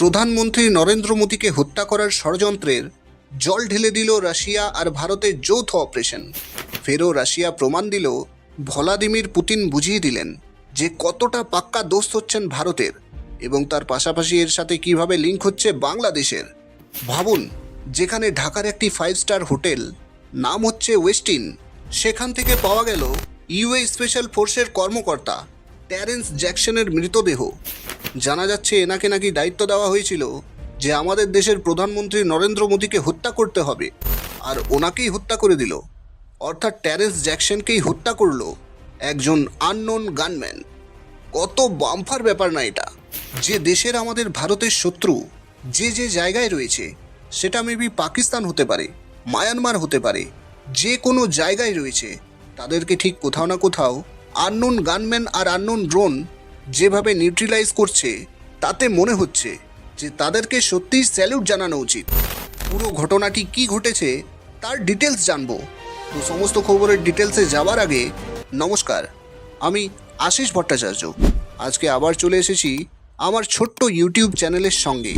প্রধানমন্ত্রী নরেন্দ্র মোদীকে হত্যা করার ষড়যন্ত্রের জল ঢেলে দিল রাশিয়া আর ভারতের যৌথ অপারেশন। ফেরও রাশিয়া প্রমাণ দিল, ভলাদিমির পুতিন বুঝিয়ে দিলেন যে কতটা পাক্কা দোস্ত হচ্ছেন ভারতের এবং তার পাশাপাশি এর সাথে কীভাবে লিঙ্ক হচ্ছে বাংলাদেশের। ভাবুন, যেখানে ঢাকার একটি ফাইভ স্টার হোটেল নাম হচ্ছে ওয়েস্টিন সেখান থেকে পাওয়া গেল ইউএ স্পেশাল ফোর্সের কর্মকর্তা ট্যারেন্স জ্যাকসনের মৃতদেহ। জানা যাচ্ছে এনাকে নাকি দায়িত্ব দেওয়া হয়েছিল যে আমাদের দেশের প্রধানমন্ত্রী নরেন্দ্র মোদীকে হত্যা করতে হবে। আর ওনাকেই হত্যা করে দিল। অর্থাৎ ট্যারেন্স জ্যাকসনকেই হত্যা করল একজন আননোন গানম্যান। কত বাম্পার ব্যাপার না এটা। যে দেশের আমাদের ভারতের শত্রু, যে যে জায়গায় রয়েছে, সেটা মেবি পাকিস্তান হতে পারে, মায়ানমার হতে পারে, যে কোনো জায়গায় রয়েছে, তাদেরকে ঠিক কোথাও না কোথাও আননোন গানম্যান আর আননোন ড্রোন যেভাবে নিউট্রিলাইজ করছে, তাতে মনে হচ্ছে যে তাদেরকে সত্যিই স্যালুট জানানো উচিত। পুরো ঘটনাটি কি ঘটেছে, তার ডিটেলস জানব। তো সমস্ত খবরের ডিটেলসে যাওয়ার আগে, নমস্কার, আমি আশিস ভট্টাচার্য। আজকে আবার চলে এসেছি আমার ছোট্ট ইউটিউব চ্যানেলের সঙ্গে।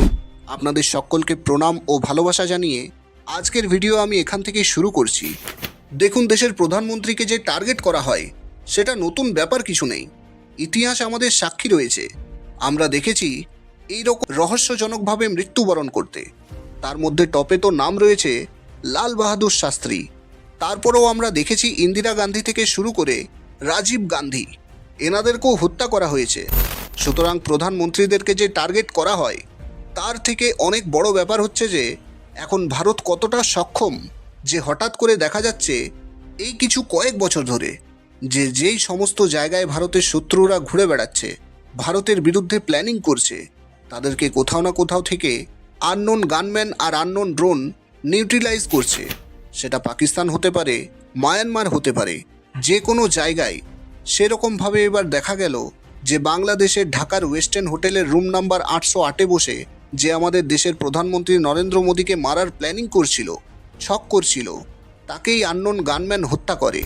আপনাদের সকলকে প্রণাম ও ভালোবাসা জানিয়ে আজকের ভিডিও আমি এখান থেকে শুরু করছি। দেখুন দেশের প্রধানমন্ত্রীকে যে টার্গেট করা হয়, সেটা নতুন ব্যাপার কিছু নেই। ইতিহাস আমাদের সাক্ষী রয়েছে। আমরা দেখেছি এইরকম রহস্যজনকভাবে মৃত্যুবরণ করতে। তার মধ্যে টপে তো নাম রয়েছে লাল বাহাদুর শাস্ত্রী। তারপরেও আমরা দেখেছি ইন্দিরা গান্ধী থেকে শুরু করে রাজীব গান্ধী। এনাদেরকেও হত্যা করা হয়েছে। সুতরাং প্রধানমন্ত্রীদেরকে যে টার্গেট করা হয়, তার থেকে অনেক বড় ব্যাপার হচ্ছে যে, এখন ভারত কতটা সক্ষম যে হঠাৎ করে দেখা যাচ্ছে এই কিছু কয়েক বছর ধরে। যে যেই সমস্ত জায়গায় ভারতের শত্রুরা ঘুরে বেড়াচ্ছে, ভারতের বিরুদ্ধে প্ল্যানিং করছে, তাদেরকে কোথাও না কোথাও থেকে আননোন গানম্যান আর আননোন ড্রোন নিউট্রিলাইজ করছে। সেটা পাকিস্তান হতে পারে মায়ানমার হতে পারে, যে কোনো জায়গায়। সেরকমভাবে এবার দেখা গেল যে বাংলাদেশের ঢাকার ওয়েস্টার্ন হোটেলের রুম নাম্বার আটশো আটে বসে যে আমাদের দেশের প্রধানমন্ত্রী নরেন্দ্র মোদীকে মারার প্ল্যানিং করছিল ছক করছিল, তাকেই আননোন গানম্যান হত্যা করে।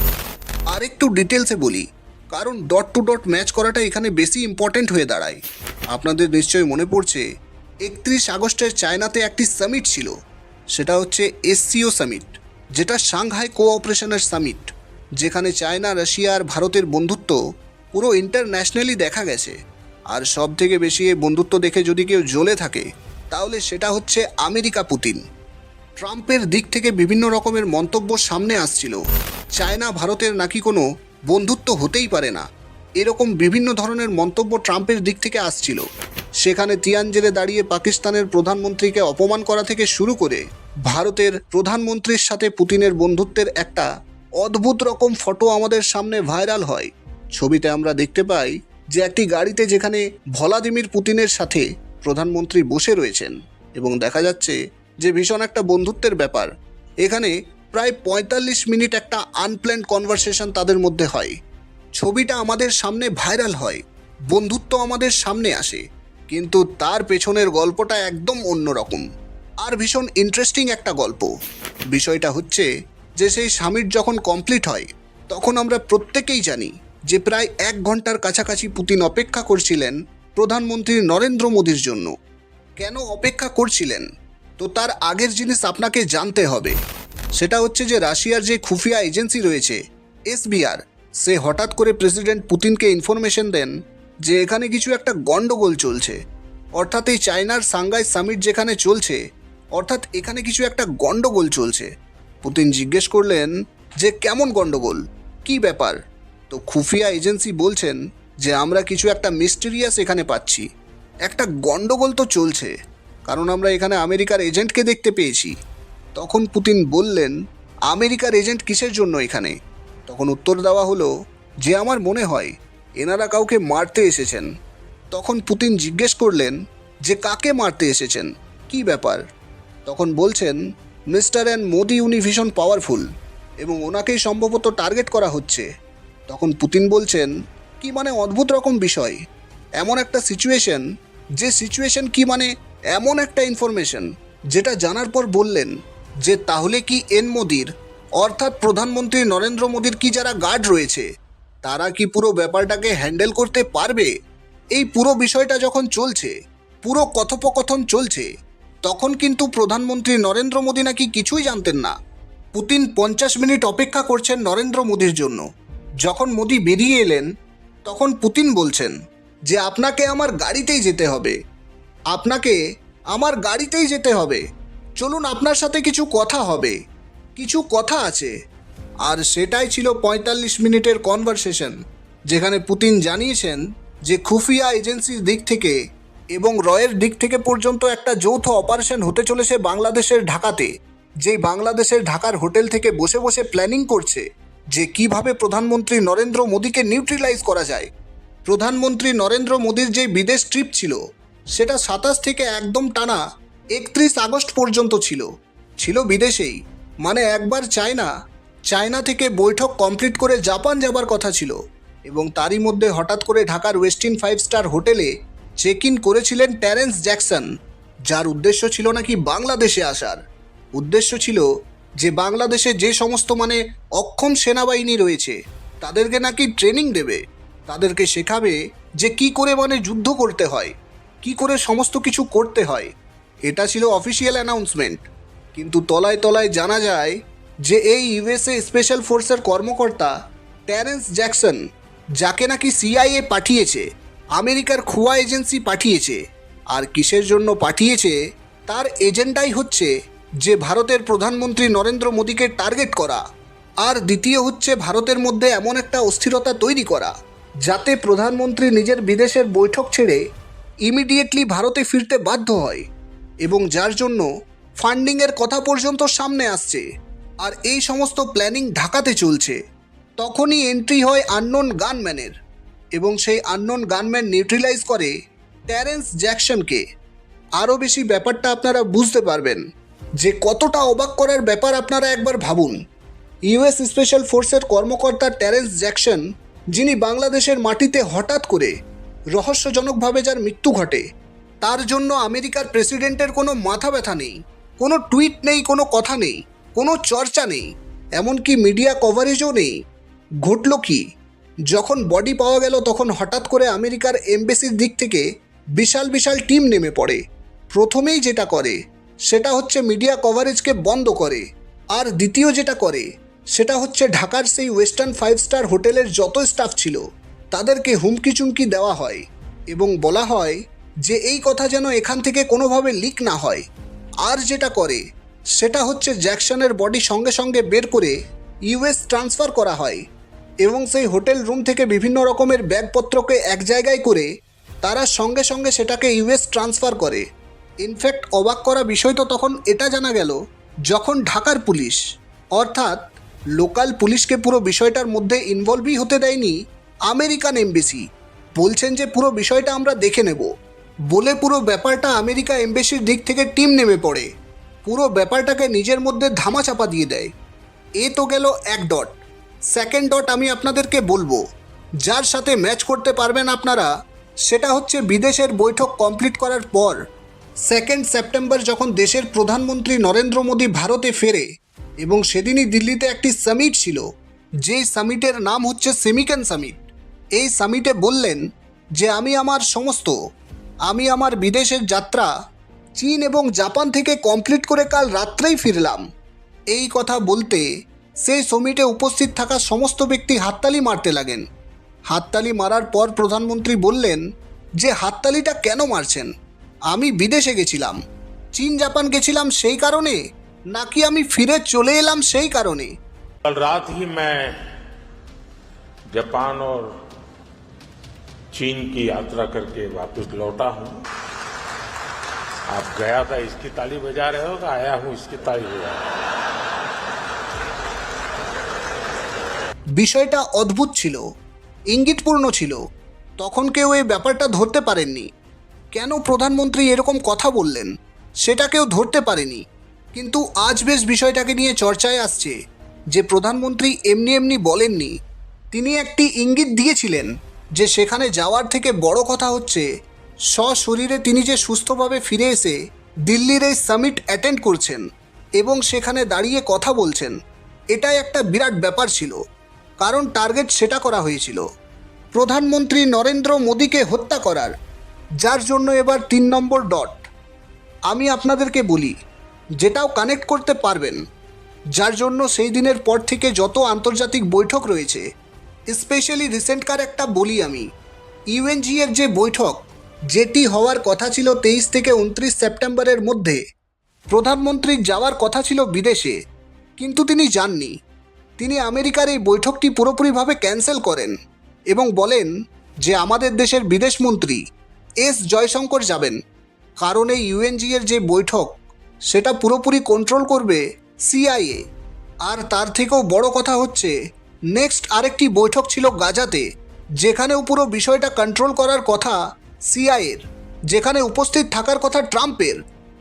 আর একটু ডিটেলসে বলি। কারণ ডট টু ডট ম্যাচ করাটা এখানে বেশি ইম্পর্ট্যান্ট হয়ে দাঁড়ায়। আপনাদের নিশ্চয়ই মনে পড়ছে, একত্রিশ আগস্টের চায়নাতে একটি সামিট ছিল। সেটা হচ্ছে এসসিও সামিট যেটা সাংহাই কোঅপারেশনের সামিট যেখানে চায়না, রাশিয়া আর ভারতের বন্ধুত্ব পুরো ইন্টারন্যাশনালি দেখা গেছে। আর সব থেকে বেশি এই বন্ধুত্ব দেখে যদি কেউ জ্বলে থাকে, তাহলে সেটা হচ্ছে আমেরিকা পুতিন ট্রাম্পের দিক থেকে বিভিন্ন রকমের মন্তব্য সামনে আসছিল। চায়না, ভারতের নাকি কোনো বন্ধুত্ব হতেই পারে না। এরকম বিভিন্ন ধরনের মন্তব্য ট্রাম্পের দিক থেকে আসছিল। সেখানে তিয়ানজেলে দাঁড়িয়ে পাকিস্তানের প্রধানমন্ত্রীকে অপমান করা থেকে শুরু করে ভারতের প্রধানমন্ত্রীর সাথে পুতিনের বন্ধুত্বের একটা অদ্ভুত রকম ফটো আমাদের সামনে ভাইরাল হয়। ছবিতে আমরা দেখতে পাই যে একটি গাড়িতে যেখানে ভলাদিমির পুতিনের সাথে প্রধানমন্ত্রী বসে রয়েছেন এবং দেখা যাচ্ছে যে ভীষণ একটা বন্ধুত্বের ব্যাপার। এখানে প্রায় পঁয়তাল্লিশ মিনিট একটা আনপ্ল্যান্ড কনভারসেশন তাদের মধ্যে হয়। ছবিটা আমাদের সামনে ভাইরাল হয়, বন্ধুত্ব আমাদের সামনে আসে, কিন্তু তার পেছনের গল্পটা একদম অন্যরকম। আর ভীষণ ইন্টারেস্টিং একটা গল্প। বিষয়টা হচ্ছে যে সেই সামিট যখন কমপ্লিট হয়, তখন আমরা প্রত্যেকেই জানি যে প্রায় এক ঘণ্টার কাছাকাছি পুতিন অপেক্ষা করছিলেন প্রধানমন্ত্রী নরেন্দ্র মোদীর জন্য। কেন অপেক্ষা করছিলেন? তো তার আগের জিনিস আপনাকে জানতে হবে। সেটা হচ্ছে যে রাশিয়ার যে খুফিয়া এজেন্সি রয়েছে, এসবিআর, সে হঠাৎ করে প্রেসিডেন্ট পুতিনকে ইনফরমেশন দেন যে এখানে কিছু একটা গন্ডগোল চলছে। অর্থাৎ এই চায়নার সাংগাই সামিট যেখানে চলছে, অর্থাৎ এখানে কিছু একটা গন্ডগোল চলছে। পুতিন জিজ্ঞেস করলেন যে কেমন গন্ডগোল? কি ব্যাপার? তো খুফিয়া এজেন্সি বলছেন যে আমরা কিছু একটা মিস্টেরিয়াস এখানে পাচ্ছি। একটা গন্ডগোল তো চলছে, কারণ আমরা এখানে আমেরিকার এজেন্টকে দেখতে পেয়েছি। তখন পুতিন বললেন, আমেরিকার এজেন্ট কিসের জন্য এখানে? তখন উত্তর দেওয়া হলো, যে আমার মনে হয়, এনারা কাউকে মারতে এসেছেন। তখন পুতিন জিজ্ঞেস করলেন, যে কাকে মারতে এসেছেন? কি ব্যাপার? তখন বলছেন, মিস্টার অ্যান্ড মোদি উনি ভীষণ পাওয়ারফুল এবং ওনাকেই সম্ভবত টার্গেট করা হচ্ছে। তখন পুতিন বলছেন, কি মানে অদ্ভুত রকম বিষয়? এমন একটা সিচুয়েশন, যে সিচুয়েশন কি মানে এমন একটা ইনফরমেশন, যেটা জানার পর বললেন যে তাহলে কি এন মোদির? অর্থাৎ প্রধানমন্ত্রী নরেন্দ্র মোদির কি যারা গার্ড রয়েছে, তারা কি পুরো ব্যাপারটাকে হ্যান্ডেল করতে পারবে? এই পুরো বিষয়টা যখন চলছে, পুরো কথোপকথন চলছে, তখন কিন্তু প্রধানমন্ত্রী নরেন্দ্র মোদী নাকি কিছুই জানতেন না। পুতিন পঞ্চাশ মিনিট অপেক্ষা করছেন নরেন্দ্র মোদীর জন্য। যখন মোদী বেরিয়ে এলেন, তখন পুতিন বলছেন যে, আপনাকে আমার গাড়িতেই যেতে হবে। আপনাকে আমার গাড়িতেই যেতে হবে। চলুন আপনার সাথে কিছু কথা হবে। কিছু কথা আছে। আর সেটাই ছিল পঁয়তাল্লিশ মিনিটের কনভারসেশন যেখানে পুতিন জানিয়েছেন যে খুফিয়া এজেন্সির দিক থেকে এবং রয়ের দিক থেকে পর্যন্ত একটা যৌথ অপারেশন হতে চলেছে বাংলাদেশের ঢাকাতে, যেই বাংলাদেশের ঢাকার হোটেল থেকে বসে বসে প্ল্যানিং করছে যে কীভাবে প্রধানমন্ত্রী নরেন্দ্র মোদীকে নিউট্রিলাইজ করা যায়। প্রধানমন্ত্রী নরেন্দ্র মোদীর যে বিদেশ ট্রিপ ছিল, সেটা সাতাশ থেকে একদম টানা একত্রিশ আগস্ট পর্যন্ত ছিল। ছিল বিদেশেই। মানে একবার চায়না চায়না থেকে বৈঠক কমপ্লিট করে জাপান যাবার কথা ছিল এবং তারই মধ্যে হঠাৎ করে ঢাকার ওয়েস্টিন ফাইভ স্টার হোটেলে চেক ইন করেছিলেন ট্যারেন্স জ্যাকসন, যার উদ্দেশ্য ছিল নাকি বাংলাদেশে আসার। উদ্দেশ্য ছিল যে বাংলাদেশে যে সমস্ত মানে অক্ষম সেনাবাহিনী রয়েছে, তাদেরকে নাকি ট্রেনিং দেবে। তাদেরকে শেখাবে যে কি করে মানে যুদ্ধ করতে হয়, কি করে সমস্ত কিছু করতে হয়। এটা ছিল অফিসিয়াল অ্যানাউন্সমেন্ট কিন্তু তলায় তলায় জানা যায় যে এই ইউএসএ স্পেশাল ফোর্সের কর্মকর্তা ট্যারেন্স জ্যাকসন যাকে নাকি সিআইএ পাঠিয়েছে, আমেরিকার খুয়া এজেন্সি পাঠিয়েছে, আর কিসের জন্য পাঠিয়েছে, তার এজেন্ডাই হচ্ছে যে ভারতের প্রধানমন্ত্রী নরেন্দ্র মোদীকে টার্গেট করা, আর দ্বিতীয় হচ্ছে ভারতের মধ্যে এমন একটা অস্থিরতা তৈরি করা, যাতে প্রধানমন্ত্রী নিজের বিদেশের বৈঠক ছেড়ে ইমিডিয়েটলি ভারতে ফিরতে বাধ্য হয়। এবং যার জন্য ফান্ডিংয়ের কথা পর্যন্ত সামনে আসছে। আর এই সমস্ত প্ল্যানিং ঢাকাতে চলছে। তখনই এন্ট্রি হয় আননোন গানম্যানের এবং সেই আননোন গানম্যান নিউট্রিলাইজ করে ট্যারেন্স জ্যাকসনকে। আরও বেশি ব্যাপারটা আপনারা বুঝতে পারবেন যে কতটা অবাক করার ব্যাপার আপনারা একবার ভাবুন। ইউএস স্পেশাল ফোর্সের কর্মকর্তা ট্যারেন্স জ্যাকসন, যিনি বাংলাদেশের মাটিতে হঠাৎ করে রহস্যজনকভাবে যার মৃত্যু ঘটে তার জন্য আমেরিকার প্রেসিডেন্টের কোনো মাথা ব্যথা নেই, কোনো টুইট নেই, কোনো কথা নেই, কোনো চর্চা নেই, এমনকি মিডিয়া কভারেজও নেই। ঘটল কি? যখন বডি পাওয়া গেল তখন হঠাৎ করে আমেরিকার এমবেসির দিক থেকে বিশাল বিশাল টিম নেমে পড়ে। প্রথমেই যেটা করে, সেটা হচ্ছে মিডিয়া কভারেজকে বন্ধ করে। আর দ্বিতীয় যেটা করে, সেটা হচ্ছে ঢাকার সেই ওয়েস্টার্ন ফাইভ স্টার হোটেলের যত স্টাফ ছিল, তাদেরকে হুমকি চুমকি দেওয়া হয় এবং বলা হয় যে এই কথা যেন এখান থেকে কোনোভাবে লিক না হয়। আর যেটা করে, সেটা হচ্ছে জ্যাকসনের বডি সঙ্গে সঙ্গে বের করে ইউএস ট্রান্সফার করা হয় এবং সেই হোটেল রুম থেকে বিভিন্ন রকমের ব্যাগপত্রকে এক জায়গায় করে তারা সঙ্গে সঙ্গে সেটাকে ইউএস ট্রান্সফার করে। ইনফ্যাক্ট অবাক করা বিষয় তো তখন এটা জানা গেল, যখন ঢাকার পুলিশ, অর্থাৎ লোকাল পুলিশকে পুরো বিষয়টার মধ্যে ইনভলভই হতে দেয়নি, আমেরিকান এমবেসি। বলছেন যে পুরো বিষয়টা আমরা দেখে নেব। বলে পুরো ব্যাপারটা আমেরিকা এমবেসির দিক থেকে টিম নেমে পড়ে। পুরো ব্যাপারটাকে নিজের মধ্যে ধামাচাপা দিয়ে দেয়। এ তো গেল এক ডট। সেকেন্ড ডট আমি আপনাদেরকে বলব, যার সাথে ম্যাচ করতে পারবেন আপনারা, সেটা হচ্ছে বিদেশের বৈঠক কমপ্লিট করার পর, সেকেন্ড সেপ্টেম্বর যখন দেশের প্রধানমন্ত্রী নরেন্দ্র মোদী ভারতে ফেরে এবং সেদিনই দিল্লিতে একটি সামিট ছিল, যেই সামিটের নাম হচ্ছে সেমিকেন সামিট। এই সামিটে বললেন যে, আমি আমার সমস্ত আমি আমার বিদেশের যাত্রা চীন এবং জাপান থেকে কমপ্লিট করে কাল রাত্রেই ফিরলাম এই কথা বলতে সেই সমিটে উপস্থিত থাকা সমস্ত ব্যক্তি হাততালি মারতে লাগেন হাততালি মারার পর প্রধানমন্ত্রী বললেন যে হাততালিটা কেন মারছেন আমি বিদেশে গেছিলাম চীন জাপান গেছিলাম সেই কারণে নাকি আমি ফিরে চলে এলাম সেই কারণে कल रात ही मैं जापान और चीन की यात्रा करके वापस लौटा हूं आप गया था इसकी ताली बजा रहे हो कि आया हूं इसकी ताली बजा रहे हो বিষয়টা অদ্ভুত ছিল ইঙ্গিতপূর্ণ ছিল তখন কেউ এই ব্যাপারটা ধরতে পারেননি কেন প্রধানমন্ত্রী এরকম কথা বললেন সেটা কেউ ধরতে পারেনি কিন্তু আজ বেশ বিষয়টাকে নিয়ে চর্চায় আসছে যে প্রধানমন্ত্রী এমনি এমনি বলেননি তিনি একটি ইঙ্গিত দিয়েছিলেন যে সেখানে যাওয়ার থেকে বড় কথা হচ্ছে, সশরীরে তিনি যে সুস্থভাবে ফিরে এসে দিল্লির এই সামিট অ্যাটেন্ড করছেন এবং সেখানে দাঁড়িয়ে কথা বলছেন, এটাই একটা বিরাট ব্যাপার ছিল, কারণ টার্গেট সেটা করা হয়েছিল। প্রধানমন্ত্রী নরেন্দ্র মোদীকে হত্যা করার, যার জন্য এবার তিন নম্বর ডট। আমি আপনাদেরকে বলি, যেটাও কানেক্ট করতে পারবেন, যার জন্য সেই দিনের পর থেকে যত আন্তর্জাতিক বৈঠক রয়েছে স্পেশালি রিসেন্টকার একটা বলি আমি। ইউএনজি এর যে বৈঠক, যেটি হওয়ার কথা ছিল তেইশ থেকে উনত্রিশ সেপ্টেম্বরের মধ্যে। প্রধানমন্ত্রীর যাওয়ার কথা ছিল বিদেশে, কিন্তু তিনি যাননি। তিনি আমেরিকার এই বৈঠকটি পুরোপুরিভাবে ক্যান্সেল করেন এবং বলেন যে আমাদের দেশের বিদেশমন্ত্রী এস জয়শঙ্কর যাবেন, কারণ এই ইউএনজি এর যে বৈঠক, সেটা পুরোপুরি কন্ট্রোল করবে সিআইএ। আর তার থেকেও বড় কথা হচ্ছে নেক্সট আরেকটি বৈঠক ছিল গাজাতে যেখানেও পুরো বিষয়টা কন্ট্রোল করার কথা সিআইয়ের যেখানে উপস্থিত থাকার কথা ট্রাম্পের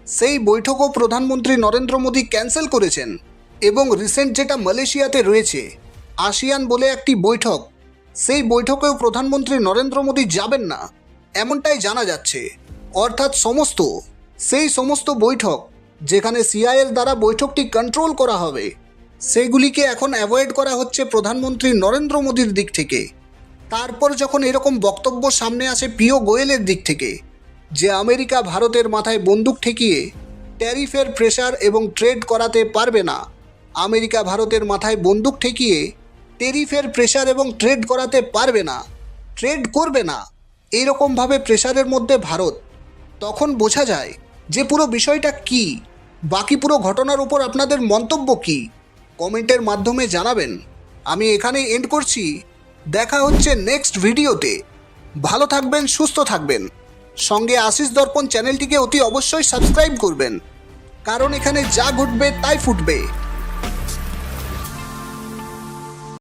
সেই বৈঠকও প্রধানমন্ত্রী নরেন্দ্র মোদী ক্যান্সেল করেছেন এবং রিসেন্ট যেটা মালয়েশিয়াতে রয়েছে আসিয়ান বলে একটি বৈঠক। সেই বৈঠকেও প্রধানমন্ত্রী নরেন্দ্র মোদী যাবেন না, এমনটাই জানা যাচ্ছে। অর্থাৎ সমস্ত, সেই সমস্ত বৈঠক, যেখানে সিআইয়ের দ্বারা বৈঠকটি কন্ট্রোল করা হবে সেগুলিকে এখন অ্যাভয়েড করা হচ্ছে প্রধানমন্ত্রী নরেন্দ্র মোদীর দিক থেকে। তারপর যখন এরকম বক্তব্য সামনে আসে পিও গোয়েলের দিক থেকে, যে আমেরিকা ভারতের মাথায় বন্দুক ঠেকিয়ে ট্যারিফের প্রেশার এবং ট্রেড করাতে পারবে না, আমেরিকা ভারতের মাথায় বন্দুক ঠেকিয়ে টেরিফের প্রেশার এবং ট্রেড করাতে পারবে না ট্রেড করবে না, এইরকমভাবে প্রেশারের মধ্যে ভারত, তখন বোঝা যায় যে পুরো বিষয়টা কি, বাকি পুরো ঘটনার উপর আপনাদের মন্তব্য কি। কমেন্টের মাধ্যমে জানাবেন। আমি এখানে এন্ড করছি। দেখা হচ্ছে নেক্সট ভিডিওতে। ভালো থাকবেন, সুস্থ থাকবেন। সঙ্গে আশিস দর্পণ চ্যানেলটিকে অতি অবশ্যই সাবস্ক্রাইব করবেন। কারণ এখানে যা ঘটবে তাই ফুটবে।